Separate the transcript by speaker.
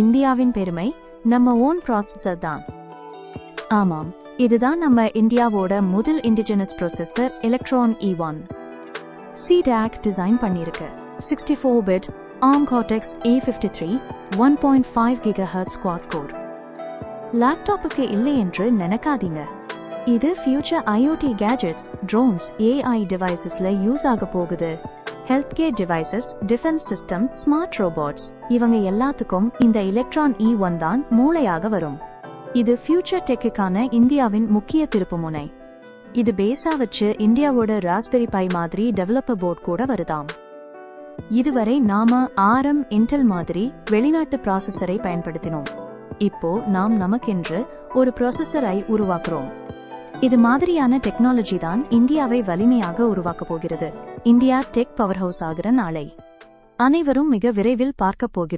Speaker 1: இந்தியாவின் பெருமை நம்ம ஓன் ப்ராசஸர் தான். ஆமாம் இதுதான் நம்ம இந்தியாவோட முதல் indigenous processor Electron E one CDAC design பண்ணியிருக்கு. Sixty four bit ARM Cortex A fifty three one point five giga hertz quad core லேப்டாப்புக்கு இல்லை என்று நினைக்காதீங்க. இது future IoT gadgets drones AI டிவைசஸ்ல use ஆக போகுது. Health care devices defence systems smart robots இவங்க எல்லாத்துக்கும் இந்த எலக்ட்ரான் இ ஒன் தான் மூளையாக வரும். இது ஃபியூச்சர் டெக்குக்கான இந்தியாவின் முக்கிய திருப்புமுனை. இது பேஸா வச்சு இந்தியாவோட ராஸ்பெரி பை மாதிரி டெவலப்பர் போர்ட் கூட வருதாம். இதுவரை நாம ஆரம் இன்டெல் மாதிரி வெளிநாட்டு ப்ராசஸரை பயன்படுத்தினோம். இப்போ நாம் நமக்கென்று ஒரு ப்ராசஸரை உருவாக்குறோம். இது மாதிரியான டெக்னாலஜி தான் இந்தியாவை வலிமையாக உருவாக்கப் போகிறது. இந்தியா டெக் பவர் ஹவுஸ் ஆகிற நாளை. அனைவரும் மிக விரைவில் பார்க்கப் போகிறோம்.